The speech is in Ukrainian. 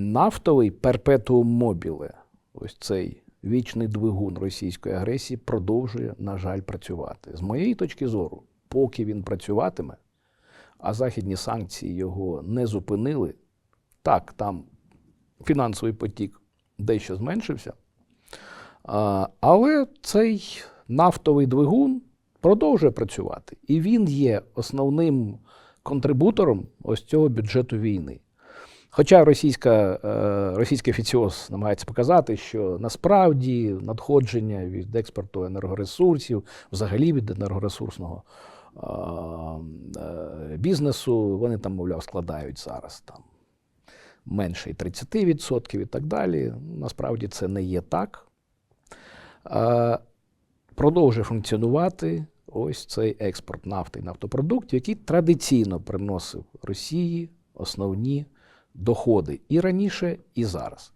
Нафтовий перпетуум мобіле, ось цей вічний двигун російської агресії, продовжує, на жаль, працювати. З моєї точки зору, поки він працюватиме, а західні санкції його не зупинили, так, там фінансовий потік дещо зменшився. Але цей нафтовий двигун продовжує працювати. І він є основним контрибутором ось цього бюджету війни. Хоча російська, е, російський офіціоз намагається показати, що насправді надходження від експорту енергоресурсів, взагалі від енергоресурсного е, бізнесу, вони там, мовляв, складають зараз там менше 30% і так далі. Насправді це не є так. Продовжує функціонувати ось цей експорт нафти і нафтопродуктів, який традиційно приносив Росії основні доходи і раніше, і зараз.